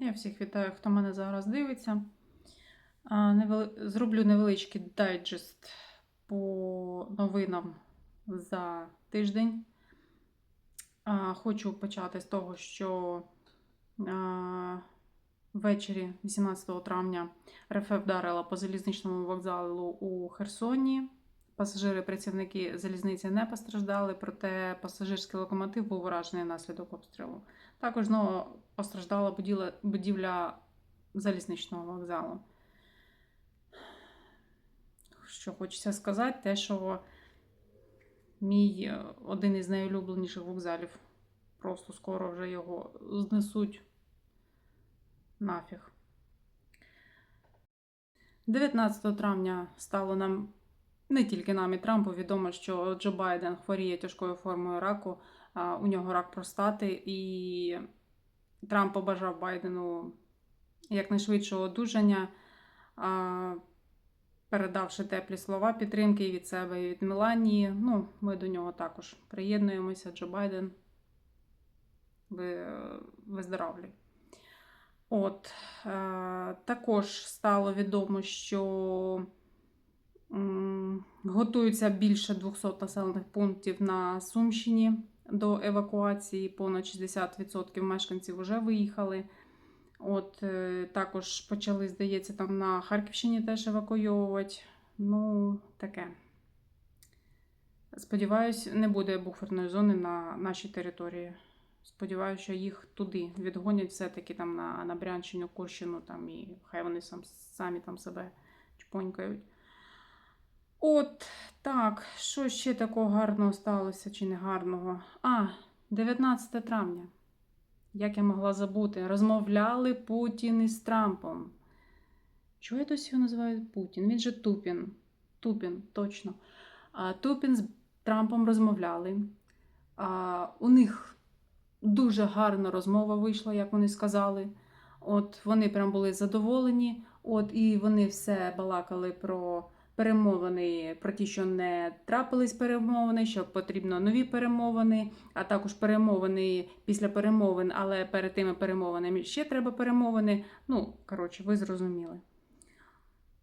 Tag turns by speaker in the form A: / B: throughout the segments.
A: Я всіх вітаю, хто мене зараз дивиться. Зроблю невеличкий дайджест по новинам за тиждень. Хочу почати з того, що ввечері 18 травня РФ вдарила по залізничному вокзалу у Херсоні. Пасажири, працівники залізниці не постраждали, проте пасажирський локомотив був уражений внаслідок обстрілу. Також знову постраждала будівля, будівля залізничного вокзалу. Що хочеться сказати, те, що мій е, один із найулюбленіших вокзалів. Просто скоро вже його знесуть нафіг. 19 травня стало нам не тільки нам і Трампу відомо, що Джо Байден хворіє тяжкою формою раку. У нього рак простати, і Трамп побажав Байдену якнайшвидшого одужання, передавши теплі слова підтримки і від себе, і від Меланії. Ну, ми до нього також приєднуємося. Джо Байден ви, виздоравлюй. От, е, також стало відомо, що готується більше 200 населених пунктів на Сумщині до евакуації. Понад 60% мешканців вже виїхали. От, е, також почали, здається, там на Харківщині теж евакуйовувати. Ну, таке. Сподіваюсь, не буде буферної зони на нашій території. Сподіваюся, що їх туди відгонять все-таки там на, на Брянщину, Курщину, там і хай вони сам, самі там себе чпонькають. От так, що ще такого гарного сталося чи не гарного? А, 19 травня. Як я могла забути? Розмовляли Путін із Трампом. Чого я досі його називаю Путін? Він же Тупін. Тупін, точно. А, Тупін з Трампом розмовляли. А, у них дуже гарна розмова вийшла, як вони сказали. От вони прям були задоволені. От, і вони все балакали про перемовини, про ті, що не трапились перемовини, що потрібно нові перемовини, а також перемовини після перемовин, але перед тими перемовинами ще треба перемовини. Ну, коротше, ви зрозуміли.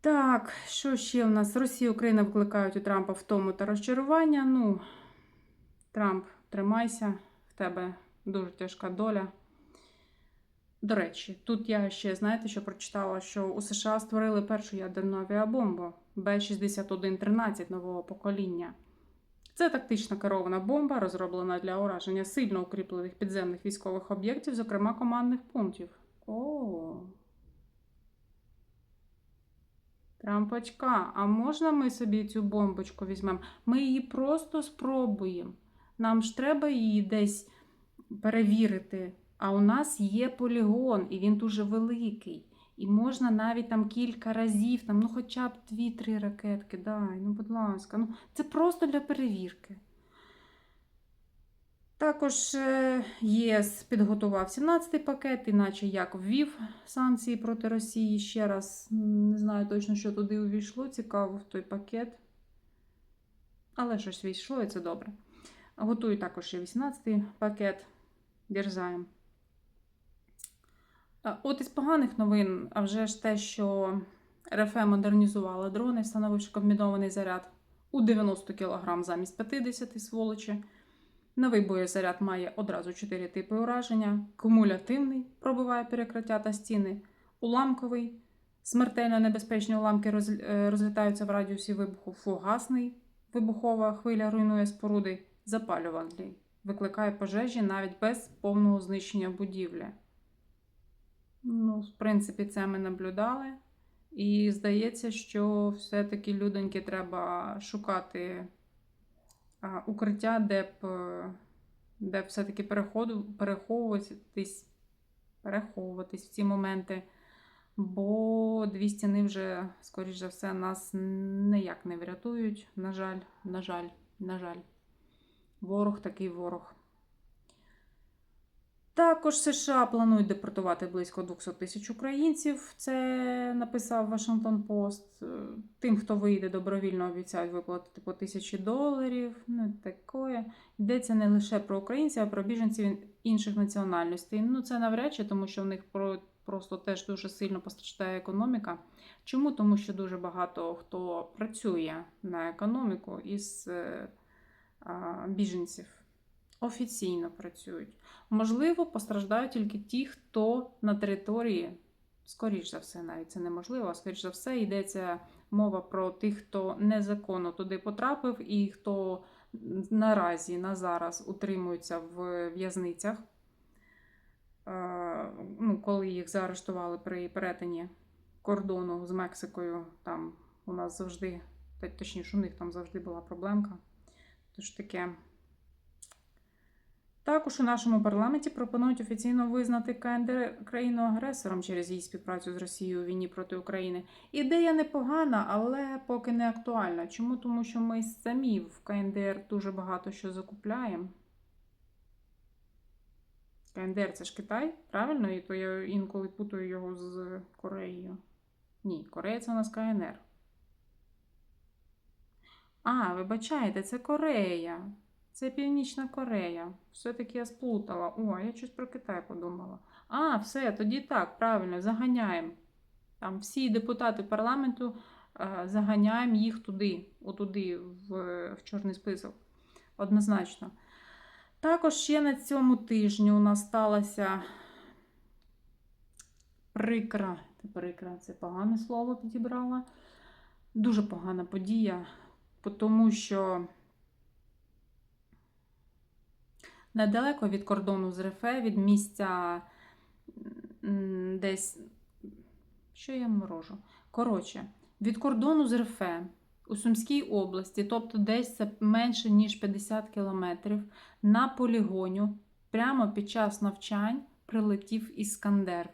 A: Так, що ще в нас? Росія і Україна викликають у Трампа втому та розчарування. Ну, Трамп, тримайся, в тебе дуже тяжка доля. До речі, тут я ще знаєте, що прочитала, що у США створили першу ядерну авіабомбу Б-6113 нового покоління. Це тактична керована бомба, розроблена для ураження сильно укріплених підземних військових об'єктів, зокрема командних пунктів. О. Трампочка, а можна ми собі цю бомбочку візьмемо? Ми її просто спробуємо. Нам ж треба її десь перевірити. А у нас є полігон, і він дуже великий. І можна навіть там кілька разів, там, ну хоча б дві-три ракетки, дай, ну, будь ласка. Ну, це просто для перевірки. Також е, ЄС підготував 17-й пакет, іначе як ввів санкції проти Росії. Ще раз не знаю точно, що туди увійшло. Цікаво в той пакет. Але щось війшло, і це добре. Готую також ще 18-й пакет. Дерзаємо. От із поганих новин, а вже ж те, що РФ модернізувала дрони, встановивши комбінований заряд у 90 кг замість 50 сволочі. Новий боєзаряд має одразу 4 типи ураження: кумулятивний пробиває перекриття та стіни, уламковий, смертельно небезпечні уламки е, розлітаються в радіусі вибуху, фугасний, вибухова хвиля руйнує споруди, запалювальний, викликає пожежі навіть без повного знищення будівлі. Ну, в принципі, це ми наблюдали. І здається, що все-таки людоньки треба шукати а, укриття, де б, е, де все-таки переховуватись, переховуватись в ці моменти. Бо дві стіни вже, скоріш за все, нас ніяк не врятують. На жаль, на жаль, на жаль. Ворог такий ворог. Також США планують депортувати близько 200 тисяч українців. Це написав Вашингтон Пост. Е, Тим, хто вийде добровільно, обіцяють виплатити по тисячі доларів. Ну, таке. Йдеться не лише про українців, а про біженців інших національностей. Ну, це навряд чи, тому що в них про просто теж дуже сильно постраждає економіка. Чому? Тому що дуже багато хто працює на економіку із е, біженців. Офіційно працюють. Можливо, постраждають тільки ті, хто на території, скоріш за все, навіть це неможливо, а скоріш за все, йдеться мова про тих, хто незаконно туди потрапив, і хто наразі на зараз утримуються в в'язницях. Е, Ну, коли їх заарештували при перетині кордону з Мексикою, там у нас завжди, точніше, у них там завжди була проблемка. Тож таке. Також у нашому парламенті пропонують офіційно визнати КНДР країну-агресором через її співпрацю з Росією у війні проти України. Ідея непогана, але поки не актуальна. Чому? Тому що ми самі в КНДР дуже багато що закупляємо. КНДР це ж Китай, правильно? І то я інколи путаю його з Кореєю. Ні, Корея це у нас КНР. А, вибачайте, це Корея. Це Північна Корея. Все-таки я сплутала. О, я щось про Китай подумала. А, все, тоді так, правильно, заганяємо. Там всі депутати парламенту е, заганяємо їх туди, отуди, в, в чорний список. Однозначно. Також ще на цьому тижні у нас сталася прикра, прикра, це погане слово підібрала. Дуже погана подія, тому що недалеко від кордону з РФ, від місця десь. Що я морожу? Коротше, від кордону з РФ у Сумській області, тобто десь це менше ніж 50 кілометрів, на полігоню прямо під час навчань прилетів Іскандер.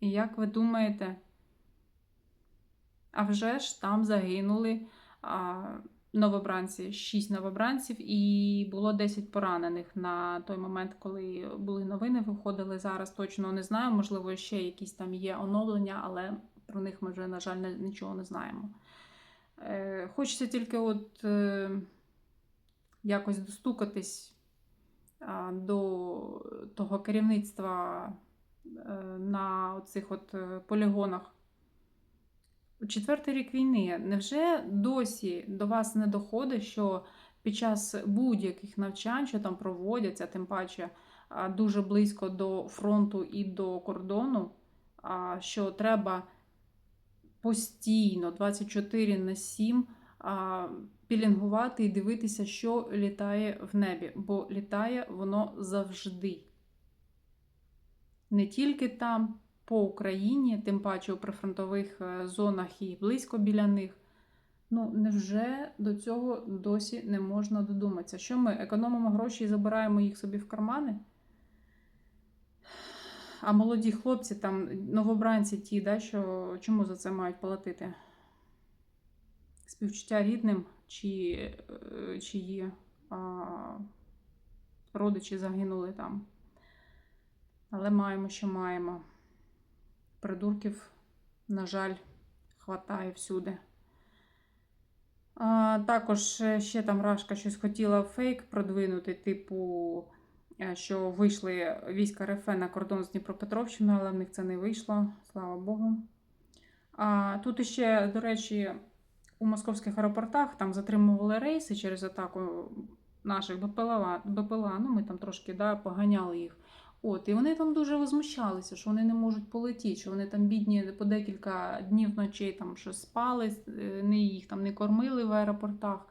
A: І як ви думаєте? А вже ж там загинули а, новобранці, 6 новобранців, і було 10 поранених на той момент, коли були новини, виходили. Зараз точно не знаю. Можливо, ще якісь там є оновлення, але про них ми вже, на жаль, нічого не знаємо. Е, Хочеться тільки от е, якось достукатись до того керівництва е, на цих полігонах. Четвертий рік війни. Невже досі до вас не доходить, що під час будь-яких навчань, що там проводяться, тим паче дуже близько до фронту і до кордону, що треба постійно 24 на 7 пілінгувати і дивитися, що літає в небі, бо літає воно завжди. Не тільки там, по Україні, тим паче у прифронтових е, зонах і близько біля них. Ну, невже до цього досі не можна додуматися? Що ми економимо гроші і забираємо їх собі в кармани? А молоді хлопці, там, новобранці ті, да, що чому за це мають платити? Співчуття рідним, чи, е, чиї а, родичі загинули там. Але маємо, що маємо. Придурків, на жаль, хватає всюди. А, також е, ще там Рашка щось хотіла фейк продвинути, типу, е, що вийшли війська РФ на кордон з Дніпропетровщиною, але в них це не вийшло, слава Богу. А, тут іще, до речі, у московських аеропортах там затримували рейси через атаку наших БПЛА. БПЛА ну ми там трошки да, поганяли їх. От, і вони там дуже возмущалися, що вони не можуть полетіти, що вони там бідні по декілька днів ночей там щось спали, е, не їх там не кормили в аеропортах.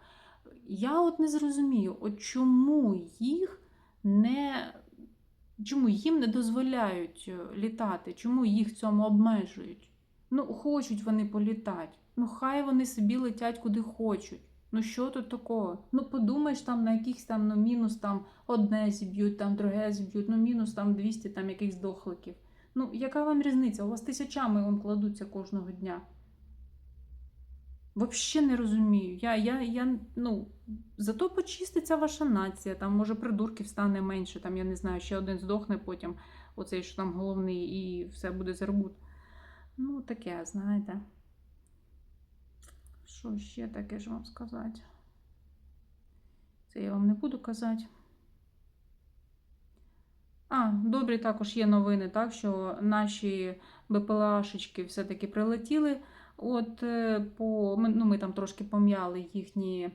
A: Я от не зрозумію, от чому їх не. Чому їм не дозволяють е, літати? Чому їх цьому обмежують? Ну, хочуть вони політати. Ну, хай вони собі летять куди хочуть. Ну що тут такого? Ну подумаєш там на якихось там ну, мінус там одне зіб'ють, там друге зіб'ють, ну мінус там 200 там якихось дохликів. Ну, яка вам різниця? У вас тисячами вон кладуться кожного дня. Взагалі не розумію. Я, я, я, ну, зато почиститься ваша нація, там, може, придурків стане менше, там, я не знаю, ще один здохне потім, оцей, що там головний, і все буде зарбут. Ну, таке, знаєте. Що ще таке ж вам сказати? Це я вам не буду казати. А, добрі також є новини, так, що наші БПЛАшечки все-таки прилетіли. От е, по, ну, ми там трошки пом'яли їхні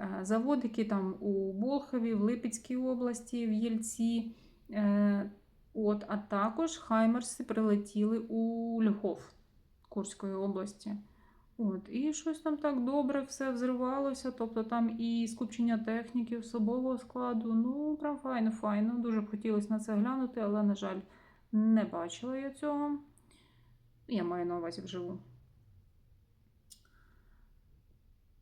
A: е, заводики там у Болхові, в Липецькій області, в Єльці. Е, От, а також Хаймерси прилетіли у Львов Курської області. От, і щось там так добре все взривалося. Тобто там і скупчення техніки, особового складу. Ну, прям файно, файно. Дуже б хотілося на це глянути, але, на жаль, не бачила я цього. Я маю на увазі вживу.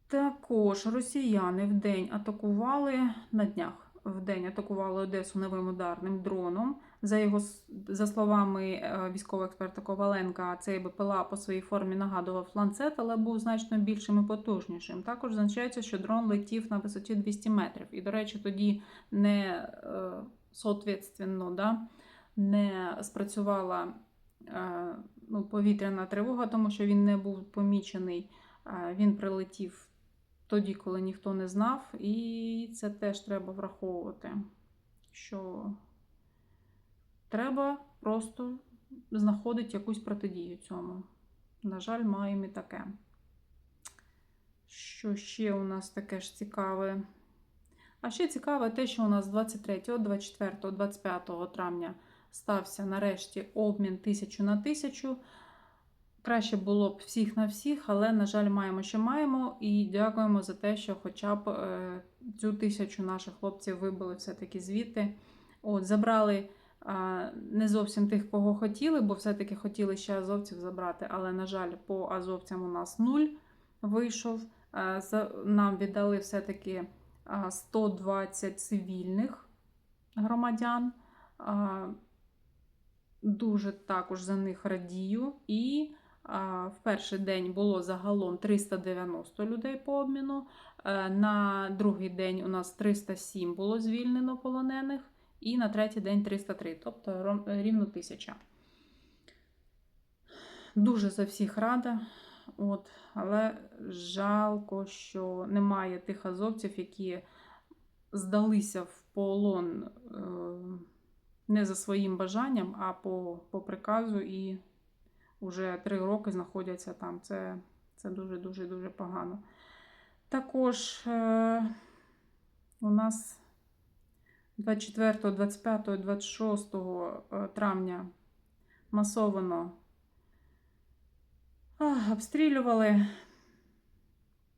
A: Також росіяни вдень атакували на днях. Вдень атакували Одесу новим ударним дроном. За його за словами е, військового експерта Коваленка, цей БПЛА по своїй формі нагадував ланцет, але був значно більшим і потужнішим. Також зазначається, що дрон летів на висоті 200 метрів. І, до речі, тоді не е, соответственно, да, не спрацювала е, ну, повітряна тривога, тому що він не був помічений. Він прилетів тоді, коли ніхто не знав, і це теж треба враховувати, що треба просто знаходити якусь протидію цьому. На жаль, маємо і таке. Що ще у нас таке ж цікаве? А ще цікаве те, що у нас 23, 24, 25 травня стався нарешті обмін тисячу на тисячу. Краще було б всіх на всіх, але, на жаль, маємо, що маємо. І дякуємо за те, що хоча б е, цю тисячу наших хлопців вибили все-таки звідти. От, забрали не зовсім тих, кого хотіли, бо все-таки хотіли ще азовців забрати. Але, на жаль, по азовцям у нас нуль вийшов. Нам віддали все-таки 120 цивільних громадян. Дуже також за них радію. І в перший день було загалом 390 людей по обміну. Е, На другий день у нас 307 було звільнено полонених, і на третій день 303, тобто рівно 1000. Дуже за всіх рада. От, але жалко, що немає тих азовців, які здалися в полон е, не за своїм бажанням, а по, по приказу, і вже три роки знаходяться там. Це, це дуже дуже дуже погано. Також е, у нас 24, 25, 26 е, травня масовано обстрілювали.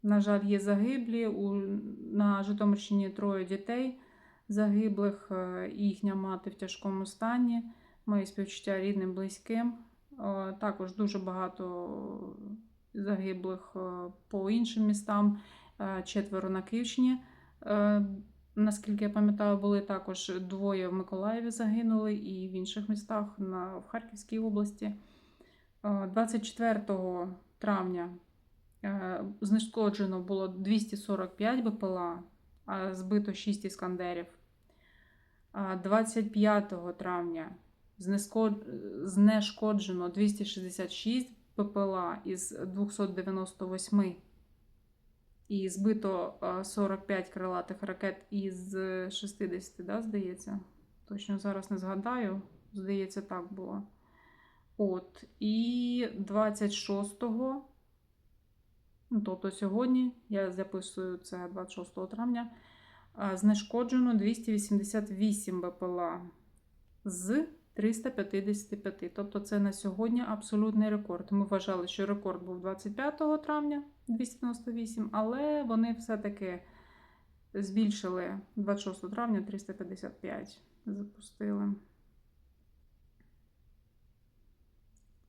A: На жаль, є загиблі. На Житомирщині троє дітей загиблих, е, їхня мати в тяжкому стані. Мої співчуття рідним, близьким. Е, Також дуже багато загиблих е, по іншим містам, четверо на Київщині. Е, Наскільки я пам'ятаю, були також двоє в Миколаєві загинули і в інших містах на, в Харківській області. Е, 24 травня е, знешкоджено було 245 БПЛА, а збито 6 іскандерів. 25 травня знешкоджено 266 БПЛА із 298 і збито 45 крилатих ракет із 60, да, здається. Точно зараз не згадаю. Здається, так було. От. І 26-го, ну, тобто сьогодні, я записую це 26 травня, знешкоджено 288 БПЛА з 355. Тобто це на сьогодні абсолютний рекорд. Ми вважали, що рекорд був 25 травня 298, але вони все-таки збільшили 26 травня 355. Запустили.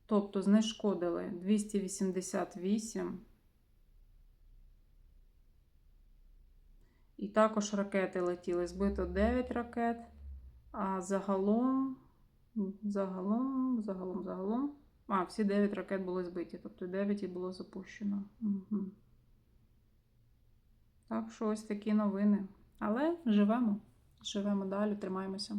A: Тобто знешкодили 288. І також ракети летіли. Збито 9 ракет. А загалом, загалом, загалом, загалом. А, всі 9 ракет були збиті, тобто 9 і було запущено. Угу. Так що ось такі новини. Але живемо. Живемо далі, тримаємося.